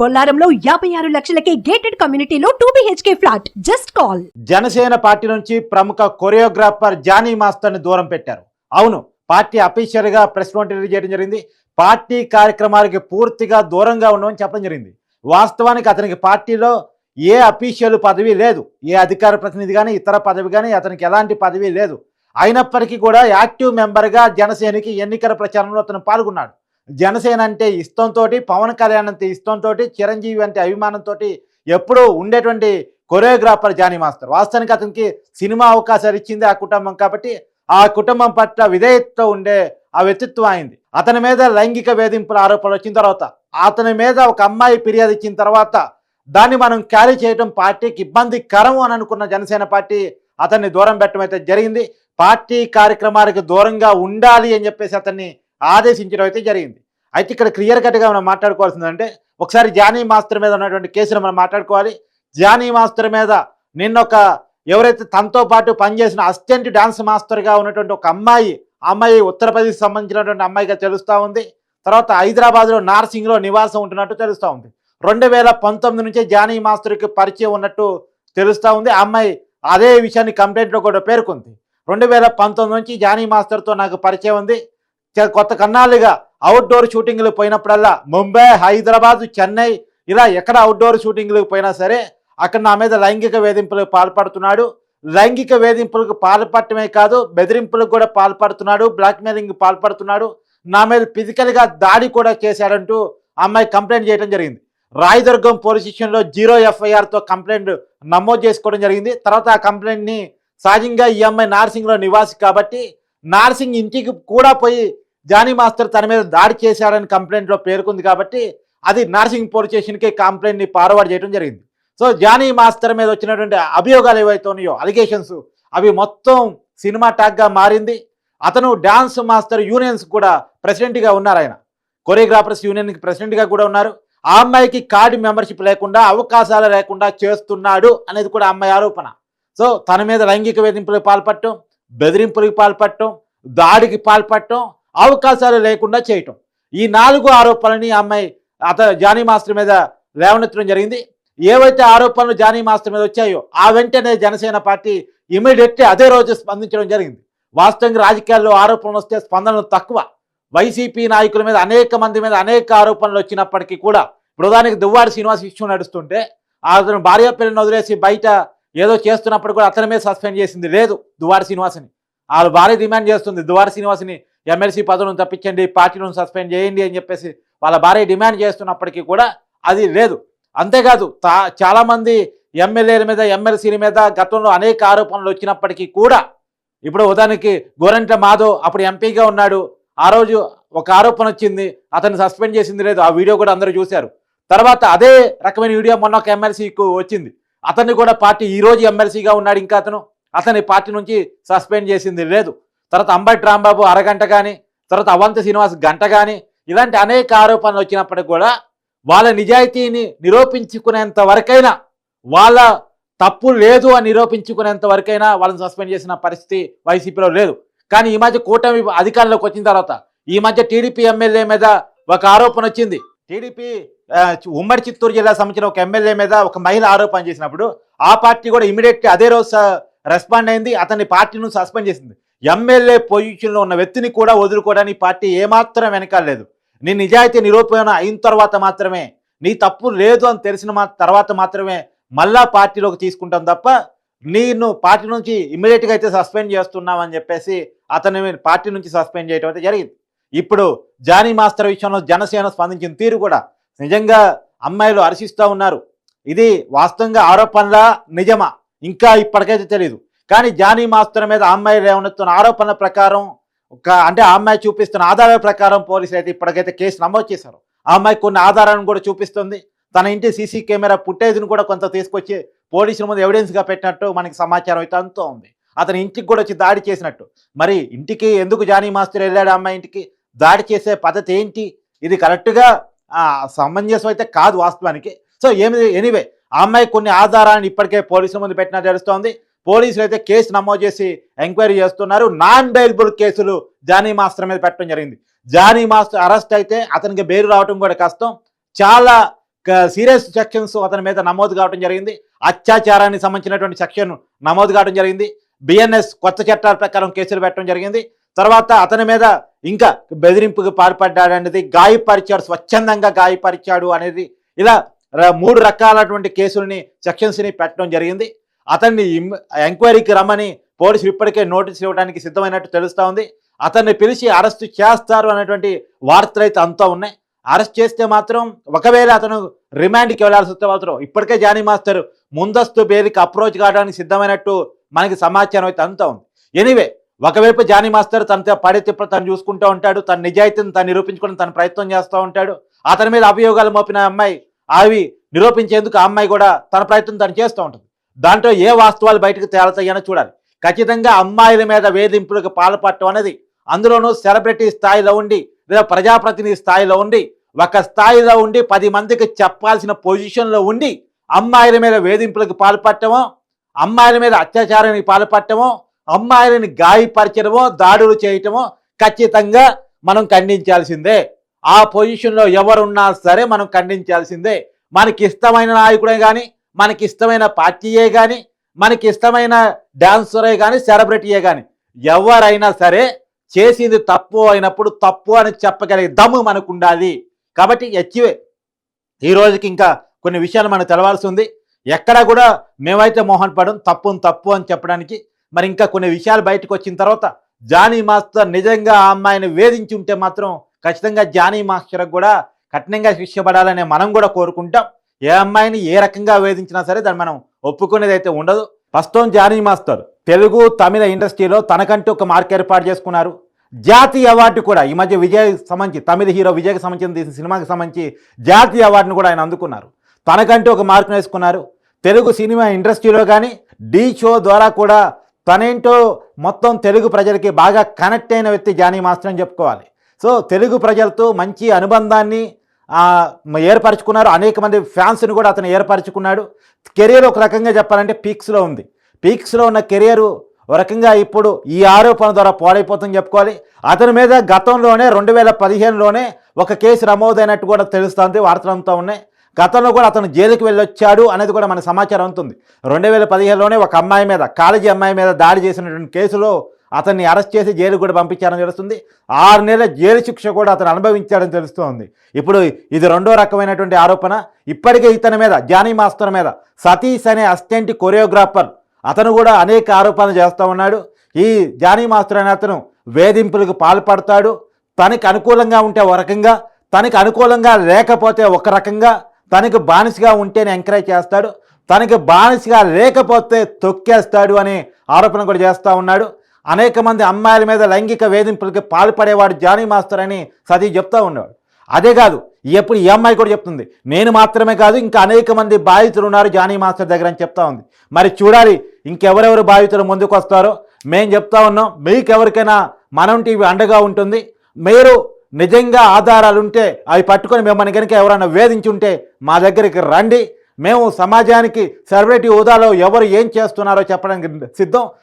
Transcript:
బొల్లారంలో యాభై ఆరు లక్షలకే గేటెడ్ కమ్యూనిటీలో two B H K flat just call Janasena party నుంచి ప్రముఖ కొరియోగ్రాఫర్ జానీ మాస్టర్ని దూరం పెట్టారు. అవును పార్టీ అఫీషియల్గా ప్రెస్ నోట్ రిలీజ్ చేయడం జరిగింది. పార్టీ కార్యక్రమాలకి పూర్తిగా దూరంగా ఉండమని చెప్పడం జరిగింది. వాస్తవానికి అతనికి పార్టీలో ఏ అఫీషియల్ పదవి లేదు. ఏ అధికార ప్రతినిధి కానీ ఇతర పదవి కానీ అతనికి ఎలాంటి పదవి లేదు. అయినప్పటికీ కూడా యాక్టివ్ మెంబర్గా జనసేనకి ఎన్నికల ప్రచారంలో అతను పాల్గొన్నాడు. జనసేన అంటే ఇష్టంతో పవన్ కళ్యాణ్ అంటే ఇష్టంతో చిరంజీవి అంటే అభిమానంతో ఎప్పుడూ ఉండేటువంటి కొరియోగ్రాఫర్ జానీ మాస్టర్. వాస్తవానికి అతనికి సినిమా అవకాశాలు ఇచ్చింది ఆ కుటుంబం కాబట్టి ఆ కుటుంబం పట్ల విధేయతతో ఉండే ఆ వ్యక్తిత్వం అయింది అతని మీద లైంగిక వేధింపుల ఆరోపణలు వచ్చిన తర్వాత అతని మీద ఒక అమ్మాయి ఫిర్యాదు ఇచ్చిన తర్వాత దాన్ని మనం క్యారీ చేయడం పార్టీకి ఇబ్బందికరం అని అనుకున్న జనసేన పార్టీ అతన్ని దూరం పెట్టడం అయితే జరిగింది. పార్టీ కార్యక్రమాలకు దూరంగా ఉండాలి అని చెప్పేసి అతన్ని ఆదేశించడం అయితే జరిగింది. అయితే ఇక్కడ క్లియర్ కట్గా మనం మాట్లాడుకోవాల్సిందంటే ఒకసారి జానీ మాస్టర్ మీద ఉన్నటువంటి కేసును మనం మాట్లాడుకోవాలి. జానీ మాస్టర్ మీద నిన్న ఒక ఎవరైతే తనతో పాటు పనిచేసిన అసిస్టెంట్ డాన్స్ మాస్టర్గా ఉన్నటువంటి ఒక అమ్మాయి అమ్మాయి ఉత్తరప్రదేశ్ సంబంధించినటువంటి అమ్మాయిగా తెలుస్తూ ఉంది. తర్వాత హైదరాబాద్లో నార్సింగ్లో నివాసం ఉంటున్నట్టు తెలుస్తూ ఉంది. రెండు వేల పంతొమ్మిది నుంచే జానీ మాస్టర్కి పరిచయం ఉన్నట్టు తెలుస్తూ ఉంది. ఆ అమ్మాయి అదే విషయాన్ని కంప్లైంట్లో కూడా పేర్కొంది. రెండు వేల పంతొమ్మిది నుంచి జానీ మాస్టర్తో నాకు పరిచయం ఉంది. కొత్త కన్నాళ్ళుగా అవుట్డోర్ షూటింగ్లు పోయినప్పుడల్లా ముంబై హైదరాబాద్ చెన్నై ఇలా ఎక్కడ అవుట్డోర్ షూటింగ్లకు పోయినా సరే అక్కడ నా మీద లైంగిక వేధింపులకు పాల్పడుతున్నాడు. లైంగిక వేధింపులకు పాల్పడటమే కాదు బెదిరింపులకు కూడా పాల్పడుతున్నాడు బ్లాక్మెయిలింగ్ పాల్పడుతున్నాడు. నా మీద ఫిజికల్గా దాడి కూడా చేశాడంటూ అమ్మాయి కంప్లైంట్ చేయడం జరిగింది. రాయదుర్గం పోలీస్ స్టేషన్లో జీరో ఎఫ్ఐఆర్తో కంప్లైంట్ నమోదు చేసుకోవడం జరిగింది. తర్వాత ఆ కంప్లైంట్ని సహజంగా ఈ అమ్మాయి నార్సింగ్లో నివాసి కాబట్టి నార్సింగ్ ఇంటికి కూడా పోయి జానీ మాస్టర్ తన మీద దాడి చేశాడని కంప్లైంట్లో పేర్కొంది కాబట్టి అది నార్సింగ్ పోలీస్ స్టేషన్కి కంప్లైంట్ని ఫార్వర్డ్ చేయడం జరిగింది. సో జానీ మాస్టర్ మీద వచ్చినటువంటి అభియోగాలు ఏవైతే ఉన్నాయో అలిగేషన్స్ అవి మొత్తం సినిమా టాక్గా మారింది. అతను డ్యాన్స్ మాస్టర్ యూనియన్స్ కూడా ప్రెసిడెంట్గా ఉన్నారు ఆయన. కొరియోగ్రాఫర్స్ యూనియన్కి ప్రెసిడెంట్గా కూడా ఉన్నారు. ఆ అమ్మాయికి కార్డు మెంబర్షిప్ లేకుండా అవకాశాలు లేకుండా చేస్తున్నాడు అనేది కూడా అమ్మాయి ఆరోపణ. సో తన మీద లైంగిక వేధింపులకు పాల్పడటం బెదిరింపులకు పాల్పడటం దాడికి పాల్పడటం అవకాశాలు లేకుండా చేయటం. ఈ నాలుగు ఆరోపణలని అమ్మాయి అత జానీ మాస్టర్ మీద లేవనెత్తడం జరిగింది. ఏవైతే ఆరోపణలు జానీ మాస్టర్ మీద వచ్చాయో ఆ వెంటనే జనసేన పార్టీ ఇమీడియట్లీ అదే రోజు స్పందించడం జరిగింది. వాస్తవంగా రాజకీయాల్లో ఆరోపణలు వస్తే స్పందనలు తక్కువ. వైసీపీ నాయకుల మీద అనేక మంది మీద అనేక ఆరోపణలు వచ్చినప్పటికీ కూడా ప్రధానికి దువ్వాడి శ్రీనివాస్ ఇష్యూ నడుస్తుంటే అతను భార్య పిల్లని వదిలేసి బయట ఏదో చేస్తున్నప్పుడు కూడా అతని మీద సస్పెండ్ చేసింది లేదు దువ్వాడి శ్రీనివాస్ని. వాళ్ళు భార్య డిమాండ్ చేస్తుంది దువ్వాడి శ్రీనివాస్ని ఎమ్మెల్సీ పదవులను తప్పించండి పార్టీలను సస్పెండ్ చేయండి అని చెప్పేసి వాళ్ళ భార్య డిమాండ్ చేస్తున్నప్పటికీ కూడా అది లేదు. అంతేకాదు తా చాలామంది ఎమ్మెల్యేల మీద ఎమ్మెల్సీల మీద గతంలో అనేక ఆరోపణలు వచ్చినప్పటికీ కూడా ఇప్పుడు ఉదాహరణకి గోరంట మాధవ్ అప్పుడు ఎంపీగా ఉన్నాడు. ఆ రోజు ఒక ఆరోపణ వచ్చింది అతన్ని సస్పెండ్ చేసింది లేదు. ఆ వీడియో కూడా అందరూ చూశారు. తర్వాత అదే రకమైన వీడియో మొన్న ఒక ఎమ్మెల్సీకు వచ్చింది. అతన్ని కూడా పార్టీ ఈరోజు ఎమ్మెల్సీగా ఉన్నాడు ఇంకా అతను. అతని పార్టీ నుంచి సస్పెండ్ చేసింది లేదు. తర్వాత అంబటి రాంబాబు అరగంట కానీ తర్వాత అవంతి శ్రీనివాస్ గంట కానీ ఇలాంటి అనేక ఆరోపణలు వచ్చినప్పటికి కూడా వాళ్ళ నిజాయితీని నిరూపించుకునేంత వరకైనా వాళ్ళ తప్పు లేదు అని నిరూపించుకునేంత వరకైనా వాళ్ళని సస్పెండ్ చేసిన పరిస్థితి వైసీపీలో లేదు. కానీ ఈ మధ్య కూటమి అధికారంలోకి వచ్చిన తర్వాత ఈ మధ్య టీడీపీ ఎమ్మెల్యే మీద ఒక ఆరోపణ వచ్చింది. టీడీపీ ఉమ్మడి చిత్తూరు జిల్లా సంబంధించిన ఒక ఎమ్మెల్యే మీద ఒక మహిళ ఆరోపణ చేసినప్పుడు ఆ పార్టీ కూడా ఇమీడియట్ అదే రోజు రెస్పాండ్ అయింది. అతని పార్టీ నుంచి సస్పెండ్ చేసింది. ఎమ్మెల్యే పొజిషన్లో ఉన్న వ్యక్తిని కూడా వదులుకోవడానికి పార్టీ ఏమాత్రం వెనకాలేదు నీ నిజాయితీ నిరూపణ అయిన తర్వాత మాత్రమే నీ తప్పు లేదు అని తెలిసిన తర్వాత మాత్రమే మళ్ళా పార్టీలోకి తీసుకుంటాం తప్ప నేను పార్టీ నుంచి ఇమ్మీడియట్గా అయితే సస్పెండ్ చేస్తున్నామని చెప్పేసి అతని పార్టీ నుంచి సస్పెండ్ చేయడం అయితే జరిగింది. ఇప్పుడు జానీ మాస్టర్ విషయంలో జనసేన స్పందించిన తీరు కూడా నిజంగా అమ్మాయిలు హర్షిస్తూ ఉన్నారు. ఇది వాస్తవంగా ఆరోపణల నిజమా? ఇంకా ఇప్పటికైతే తెలియదు కానీ జానీ మాస్టర్ మీద అమ్మాయి రేవనెత్తున్న ఆరోపణల ప్రకారం ఒక అంటే ఆ అమ్మాయి చూపిస్తున్న ఆధారాల ప్రకారం పోలీసులు అయితే ఇప్పటికైతే కేసు నమోదు చేశారు. ఆ అమ్మాయి కొన్ని ఆధారాలను కూడా చూపిస్తుంది. తన ఇంటి సీసీ కెమెరా ఫుటేజ్ను కూడా కొంత తీసుకొచ్చి పోలీసుల ముందు ఎవిడెన్స్గా పెట్టినట్టు మనకి సమాచారం అయితే అంతా ఉంది. అతని ఇంటికి కూడా వచ్చి దాడి చేసినట్టు. మరి ఇంటికి ఎందుకు జానీ మాస్టర్ వెళ్ళాడు అమ్మాయి ఇంటికి? దాడి చేసే పద్ధతి ఏంటి? ఇది కరెక్ట్గా సమంజసం అయితే కాదు వాస్తవానికి. సో ఏమి ఎనీవే ఆ అమ్మాయి కొన్ని ఆధారాలను ఇప్పటికే పోలీసుల ముందు పెట్టినట్టు తెలుస్తోంది. పోలీసులు అయితే కేసు నమోదు చేసి ఎంక్వైరీ చేస్తున్నారు. నాన్ బెయిల్బుల్ కేసులు జానీ మాస్టర్ మీద పెట్టడం జరిగింది. జానీ మాస్టర్ అరెస్ట్ అయితే అతనికి బెయిల్ రావడం కూడా కష్టం. చాలా సీరియస్ సెక్షన్స్ అతని మీద నమోదు కావడం జరిగింది. అత్యాచారానికి సంబంధించినటువంటి సెక్షన్ నమోదు కావడం జరిగింది. బిఎన్ఎస్ కొత్త చట్టాల ప్రకారం కేసులు పెట్టడం జరిగింది. తర్వాత అతని మీద ఇంకా బెదిరింపుకు పాల్పడ్డాడు గాయపరిచాడు స్వచ్ఛందంగా గాయపరిచాడు అనేది ఇలా మూడు రకాలటువంటి కేసుల్ని సెక్షన్స్ని పెట్టడం జరిగింది. అతన్ని ఎంక్వైరీకి రమ్మని పోలీసులు ఇప్పటికే నోటీస్ ఇవ్వడానికి సిద్ధమైనట్టు తెలుస్తూ ఉంది. అతన్ని పిలిచి అరెస్టు చేస్తారు అనేటువంటి వార్తలు అయితే అంతా ఉన్నాయి. అరెస్ట్ చేస్తే మాత్రం ఒకవేళ అతను రిమాండ్కి వెళ్ళాల్సి వస్తే మాత్రం ఇప్పటికే జానీ మాస్టర్ ముందస్తు బెయిల్కి అప్రోచ్ కావడానికి సిద్ధమైనట్టు మనకి సమాచారం అయితే అంతా ఉంది. ఎనీవే ఒకవైపు జానీ మాస్టర్ తన పడే తిప్పలు తను చూసుకుంటూ ఉంటాడు. తన నిజాయితీని తను నిరూపించుకుని తన ప్రయత్నం చేస్తూ ఉంటాడు. అతని మీద అభియోగాలు మోపిన అమ్మాయి అవి నిరూపించేందుకు ఆ అమ్మాయి కూడా తన ప్రయత్నం తను చేస్తూ ఉంటుంది. దాంట్లో ఏ వాస్తవాలు బయటకు తేలతాయని చూడాలి. ఖచ్చితంగా అమ్మాయిల మీద వేధింపులకు పాల్పడటం అనేది అందులోనూ సెలబ్రిటీ స్థాయిలో ఉండి లేదా ప్రజాప్రతినిధి స్థాయిలో ఉండి ఒక స్థాయిలో ఉండి పది మందికి చెప్పాల్సిన పొజిషన్లో ఉండి అమ్మాయిల మీద వేధింపులకు పాల్పడటము అమ్మాయిల మీద అత్యాచారానికి పాల్పడటము అమ్మాయిలని గాయపరచడము దాడులు చేయటము ఖచ్చితంగా మనం ఖండించాల్సిందే. ఆ పొజిషన్లో ఎవరున్నా సరే మనం ఖండించాల్సిందే. మనకి ఇష్టమైన నాయకుడే కానీ మనకి ఇష్టమైన పార్టీయే కానీ మనకి ఇష్టమైన డాన్సరే కానీ సెలబ్రిటీయే కానీ ఎవరైనా సరే చేసింది తప్పు అయినప్పుడు తప్పు అని చెప్పగలిగే దమ్ము మనకు ఉండాలి కాబట్టి హెచ్వే ఈ రోజుకి ఇంకా కొన్ని విషయాలు మనం తెలవాల్సి ఉంది. ఎక్కడ కూడా మేమైతే మోహన్ పడం తప్పును తప్పు అని చెప్పడానికి మరి ఇంకా కొన్ని విషయాలు బయటకు వచ్చిన తర్వాత జానీ మాస్టర్ నిజంగా ఆ అమ్మాయిని వేధించి ఉంటే మాత్రం ఖచ్చితంగా జానీ మాస్టర్కి కూడా కఠినంగా శిక్ష పడాలనే మనం కూడా కోరుకుంటాం. ఏ అమ్మాయిని ఏ రకంగా వేధించినా సరే దాన్ని మనం ఒప్పుకునేది అయితే ఉండదు. ప్రస్తుతం జానీ మాస్టర్ తెలుగు తమిళ ఇండస్ట్రీలో తనకంటూ ఒక మార్క్ ఏర్పాటు చేసుకున్నారు. జాతీయ అవార్డు కూడా ఈ మధ్య విజయ్ సంబంధించి తమిళ హీరో విజయ్కి సంబంధించిన తీసిన సినిమాకి సంబంధించి జాతీయ అవార్డును కూడా ఆయన అందుకున్నారు. తనకంటూ ఒక మార్కును వేసుకున్నారు. తెలుగు సినిమా ఇండస్ట్రీలో కానీ డీ షో ద్వారా కూడా తనేంటో మొత్తం తెలుగు ప్రజలకి బాగా కనెక్ట్ అయిన వ్యక్తి జానీ మాస్టర్ అని చెప్పుకోవాలి. సో తెలుగు ప్రజలతో మంచి అనుబంధాన్ని ఏర్పరచుకున్నారు. అనేక మంది ఫ్యాన్స్ని కూడా అతను ఏర్పరచుకున్నాడు. కెరీర్ ఒక రకంగా చెప్పాలంటే పీక్స్లో ఉంది. పీక్స్లో ఉన్న కెరియర్ ఒక రకంగా ఇప్పుడు ఈ ఆరోపణ ద్వారా పాడైపోతుందని చెప్పుకోవాలి. అతని మీద గతంలోనే రెండు వేల పదిహేనులోనే ఒక కేసు నమోదైనట్టు కూడా తెలుస్తుంది వార్తలంతా ఉన్నాయి. గతంలో కూడా అతను జైలుకి వెళ్ళొచ్చాడు అనేది కూడా మన సమాచారం ఉంటుంది రెండు వేల పదిహేనులోనే ఒక అమ్మాయి మీద కాలేజీ అమ్మాయి మీద దాడి చేసినటువంటి కేసులో అతన్ని అరెస్ట్ చేసి జైలుకు కూడా పంపించారని తెలుస్తుంది. ఆరు నెలల జైలు శిక్ష కూడా అతను అనుభవించాడని తెలుస్తోంది. ఇప్పుడు ఇది రెండో రకమైనటువంటి ఆరోపణ. ఇప్పటికే ఇతని మీద జానీ మాస్టర్ మీద సతీష్ అనే అసిస్టెంట్ కొరియోగ్రాఫర్ అతను కూడా అనేక ఆరోపణలు చేస్తూ ఉన్నాడు. ఈ జానీ మాస్టర్ అనే అతను వేధింపులకు పాల్పడతాడు. తనకి అనుకూలంగా ఉంటే ఒక రకంగా తనకి అనుకూలంగా లేకపోతే ఒక రకంగా తనకు బానిసగా ఉంటేనే ఎంకరేజ్ చేస్తాడు. తనకి బానిసగా లేకపోతే తొక్కేస్తాడు అనే ఆరోపణ కూడా చేస్తూ ఉన్నాడు. అనేక మంది అమ్మాయిల మీద లైంగిక వేధింపులకి పాల్పడేవాడు జానీ మాస్టర్ అని సతీ చెప్తా ఉన్నాడు. అదే కాదు ఎప్పుడు ఈ అమ్మాయి కూడా చెప్తుంది నేను మాత్రమే కాదు ఇంకా అనేక మంది బాధితులు ఉన్నారు జానీ మాస్టర్ దగ్గర అని చెప్తా ఉంది. మరి చూడాలి ఇంకెవరెవరు బాధితులు ముందుకు వస్తారో. మేము చెప్తా ఉన్నాం మీకు ఎవరికైనా మనం టీవీ అండగా ఉంటుంది. మీరు నిజంగా ఆధారాలు ఉంటే అవి పట్టుకొని మిమ్మల్ని కనుక ఎవరైనా వేధించుంటే మా దగ్గరికి రండి. మేము సమాజానికి సెలబ్రిటీ హోదాలో ఎవరు ఏం చేస్తున్నారో చెప్పడానికి సిద్ధం.